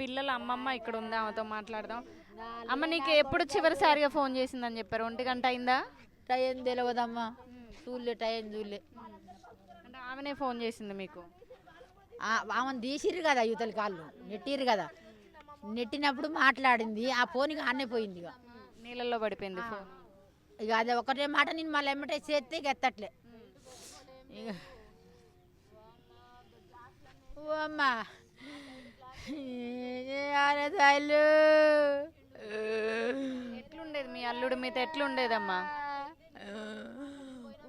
పిల్లల అమ్మమ్మ ఇక్కడ ఉంది ఆమెతో మాట్లాడదాం. అమ్మ నీకు ఎప్పుడు చివరిసారిగా ఫోన్ చేసిందని చెప్పారు? ఒంటి గంట అయిందా? టైం తెలియదమ్మా చూడలే టైం చూడలే. అంటే ఆమెనే ఫోన్ చేసింది మీకు? ఆ- ఆమెను తీసిర్రు కదా యువతల కాళ్ళు నెట్టిర్రు కదా. నెట్టినప్పుడు మాట్లాడింది ఆ ఫోన్కి ఆనే పోయింది ఇక నీళ్ళల్లో పడిపోయింది ఫోన్. ఇక అది ఒకటే మాట నేను మళ్ళీ ఎమ్మటే చేస్తే ఇక ఎత్తట్లే. ఇక ఓ అమ్మా. ఏం తల్లు ఎట్లుండేది మీ అల్లుడు మీతో ఎట్లుండేదమ్మా?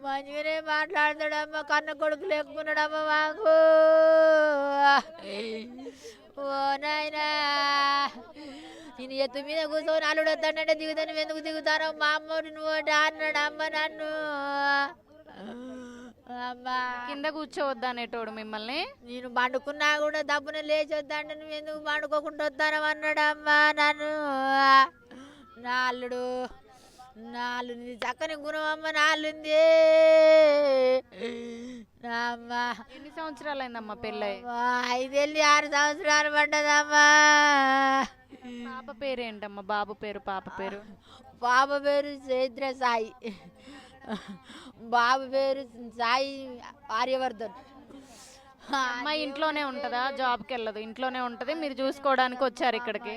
మంచిగానే మాట్లాడతాడమ్మా కన్న కొడుకు లేకున్నాడమ్మా మాకు. ఓ నాయనా నేను ఎత్తు మీద కూర్చొని అల్లుడు వస్తానంటే దిగుతాను ఎందుకు దిగుతాను మా అమ్మ నువ్వు అన్నాడు అమ్మ నన్ను. కింద కూర్చోవద్దా అనేటోడు మిమ్మల్ని. నేను పండుకున్నా కూడా దబ్బున లేచి వద్దంటే నువ్వు ఎందుకు పండుకోకుండా వస్తాను అన్నాడు అమ్మా నన్ను. నా అల్లుడు నా అల్లుంది చక్కని గుణం అమ్మ నా అల్లుంది. నా అమ్మ. ఎన్ని సంవత్సరాలు అయిందమ్మా పెళ్ళై ఐదెళ్ళి ఆరు సంవత్సరాలు పడ్డదమ్మా. పాప పేరు ఏంటమ్మా బాబు పేరు పాప పేరు? పాప పేరు చైత్ర సాయి బాబు పేరు సాయి ఆర్యవర్ధన్. అమ్మాయి ఇంట్లోనే ఉంటుందా? జాబ్కి వెళ్ళదు ఇంట్లోనే ఉంటది. మీరు చూసుకోవడానికి వచ్చారు ఇక్కడికి.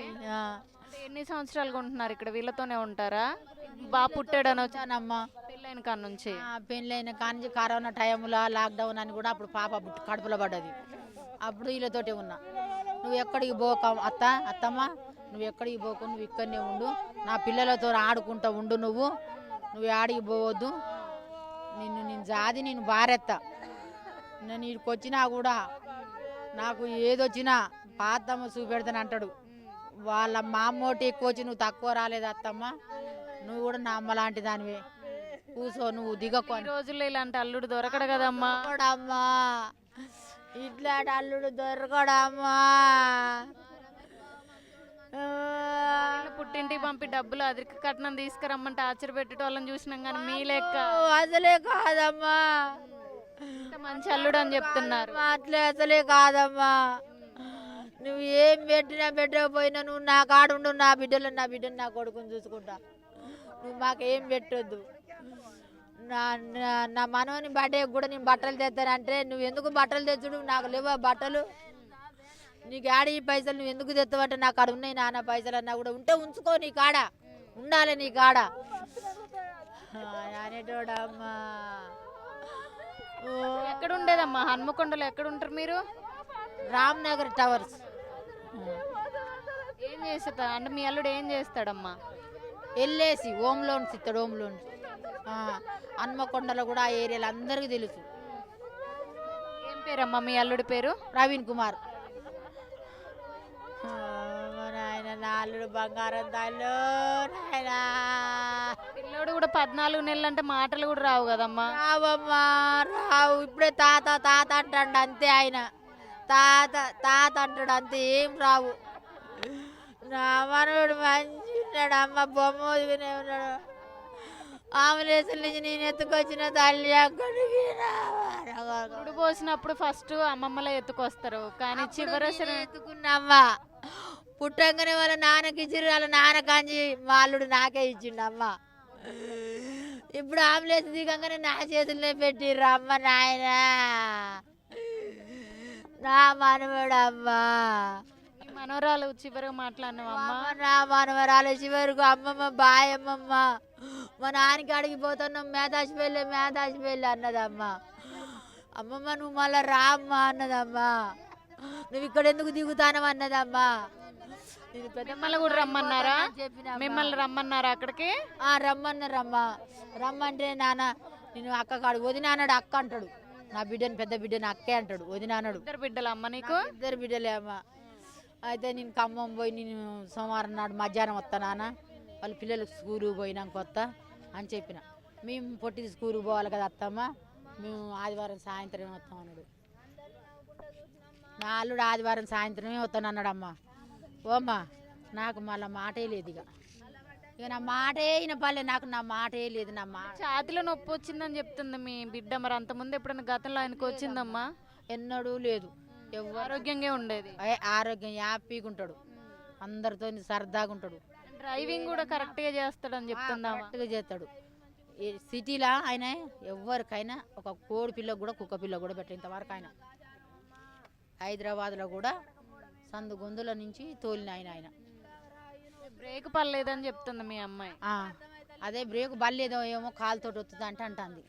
ఎన్ని సంవత్సరాలుగా ఉంటున్నారు ఇక్కడ? వీళ్ళతోనే ఉంటారా? బాబు పుట్టాడని వచ్చి వచ్చానమ్మా పెళ్ళైన కాడ నుంచి? ఆ, పెళ్ళైన కానీ కరోనా టైంలో లాక్డౌన్ అని కూడా అప్పుడు పాప కడుపులో పడ్డది. అప్పుడు వీళ్ళతోటే ఉన్నా. నువ్వు ఎక్కడికి పోక అత్త అత్తమ్మ నువ్వు ఎక్కడికి పోకు నువ్వు ఇక్కడనే ఉండు. నా పిల్లలతో ఆడుకుంటా ఉండు నువ్వు. నువ్వు ఆడికి పోవద్దు. నిన్ను నేను జాది నేను భారెత్త. నేను ఇక్కడికి వచ్చినా కూడా నాకు ఏదొచ్చినా పాతమ్మ చూపెడతాను అంటాడు. వాళ్ళ మా అమ్మోటి ఎక్కువ వచ్చి నువ్వు తక్కువ రాలేదు అత్తమ్మ. నువ్వు కూడా నా అమ్మ లాంటి దానివే. కూసో నువ్వు దిగకు రోజుల్లో ఇలాంటి అల్లుడు దొరకడు కదమ్మా. ఇట్లాంటి అల్లుడు దొరకడమ్మా. పుట్టింటికి పంపి డబ్బులు అదిరికి కట్నం తీసుకురమ్మంటే ఆశ్చర్య పెట్టేటోళ్ళని చూసినాం కానీ మీ లెక్క. అసలే కాదమ్మా. మంచి అల్లుడు అని చెప్తున్నారు. అట్లే అసలే కాదమ్మా. నువ్వు ఏం పెట్టినా పెట్టకపోయినా నువ్వు నా కాడుండు నా బిడ్డలు నా బిడ్డను నా కొడుకుని చూసుకుంటా. నువ్వు మాకేం పెట్టొద్దు. నా నా- నా మనవని బర్త్డే కూడా నేను బట్టలు తెస్తానంటే నువ్వు ఎందుకు బట్టలు తెచ్చుడు? నాకు లేవా బట్టలు? నీకు ఆడ ఈ పైసలు నువ్వు ఎందుకు తెస్తావంటే నాకు ఆడ ఉన్నాయి నాన్న పైసలు అన్నా కూడా. ఉంటే ఉంచుకో నీ కాడ. ఉండాలి నీ కాడ. అనేటోడమ్మా. ఎక్కడ ఉండేదమ్మా హన్మకొండలో ఎక్కడ ఉంటారు మీరు? రామ్ నగర్ టవర్స్. ఏం చేస్తా అంటే మీ అల్లుడు ఏం చేస్తాడమ్మా? ఎల్లేసి హోమ్ లోన్స్ ఇస్తాడు హోమ్ లోన్స్ హన్మకొండలో కూడా ఆ ఏరియాలో అందరికీ తెలుసు. ఏం పేరమ్మా మీ అల్లుడి పేరు? ప్రవీణ్ కుమార్ ఆ, మా నాలుగు బంగారం దాళ్ళు నాయనా పిల్లోడు కూడా పద్నాలుగు నెలలు అంటే మాటలు కూడా రావు కదమ్మా. రావమ్మా రావు. ఇప్పుడే తాత తాత అంటాడు అంతే ఆయన. తాత తాత అంటాడు అంతే ఏం రావు. నా మనవడు మంచి ఉన్నాడు అమ్మ బొమ్మ ఒదిగినే ఉన్నాడు. ఆమెలేసుల నుంచి నేను ఎత్తుకొచ్చిన తల్లి అక్కడికి పోసినప్పుడు ఫస్ట్ అమ్మమ్మలే ఎత్తుకొస్తారు. కానీ చివరి నేనే ఎత్తుకున్నమ్మా పుట్టంగానే వాళ్ళ నాన్నకి ఇచ్చిర్రు వాళ్ళ నాన్న కాంచి అల్లుడు నాకే ఇచ్చిండు అమ్మ. ఇప్పుడు ఆమ్లెట్ దిగంగానే నా చేతుల్లో పెట్టిర్రు అమ్మ నాయన. నా మనవడు అమ్మా. మనవరాలు చివరిగా మాట్లాడినావమ్మా నా మనవరాలు చివరకు అమ్మమ్మ బాయ్ అమ్మమ్మ మా నాన్నకి అడిగి పోతున్నాం మేధాసి వెళ్ళి మేధాసి వెళ్ళి అన్నదమ్మా అమ్మమ్మ నువ్వు మళ్ళా రా అమ్మా. అన్నదమ్మా నువ్వు ఇక్కడ ఎందుకు దిగుతానవు అన్నదమ్మా మిమ్మల్ని కూడా రమ్మన్నారా? మిమ్మల్ని రమ్మన్నారా అక్కడికి? రమ్మన్నారమ్మా రమ్మంటే నాన్న నేను అక్క కాడు వదిన అన్నాడు అక్క అంటాడు. నా బిడ్డని పెద్ద బిడ్డని అక్కే అంటాడు. వదిన అన్నాడు ఇద్దరు బిడ్డలు అమ్మ నీకు? ఇద్దరు బిడ్డలే అమ్మ. అయితే నేను ఖమ్మం పోయి నేను సోమవారం నాడు మధ్యాహ్నం వస్తా నాన్న. వాళ్ళ పిల్లలకు స్కూలు పోయినాక వస్తా అని చెప్పిన. మేము పొట్టి స్కూల్కి పోవాలి కదా అత్తమ్మ. మేము ఆదివారం సాయంత్రమే వస్తాం అన్నాడు. నా అల్లుడు ఆదివారం సాయంత్రమే వస్తాను అన్నాడు అమ్మ. ఓమ్మా నాకు మళ్ళీ మాటే లేదు ఇక. ఇక నా మాటే వినపల్లే నాకు నా మాటే లేదు నా మాట ఛాతిలో నొప్పి వచ్చిందని చెప్తుంది మీ బిడ్డ. మరి అంత ముందు ఎప్పుడైనా గతంలో ఆయనకు వచ్చిందమ్మా? ఎన్నడూ లేదు. ఎవరు ఆరోగ్యంగా ఉండేది. ఏ- ఆరోగ్యం హ్యాపీగా ఉంటాడు. అందరితో సరదాగా ఉంటాడు. డ్రైవింగ్ కూడా కరెక్ట్గా చేస్తాడని చెప్తుందామా కరెక్ట్గా చేస్తాడు. ఈ సిటీలో ఆయన ఎవరికైనా ఒక కోడి పిల్ల కూడా కుక్క పిల్ల కూడా పెట్ట ఇంతవరకు ఆయన. హైదరాబాద్లో కూడా సందు గొంతుల నుంచి తోలిన ఆయన. ఆయన బ్రేక్ పర్లేదని చెప్తుంది మీ అమ్మాయి. అదే బ్రేక్ బల్లేదో ఏమో కాలుతోటి వస్తుంది అంటే అంటుంది.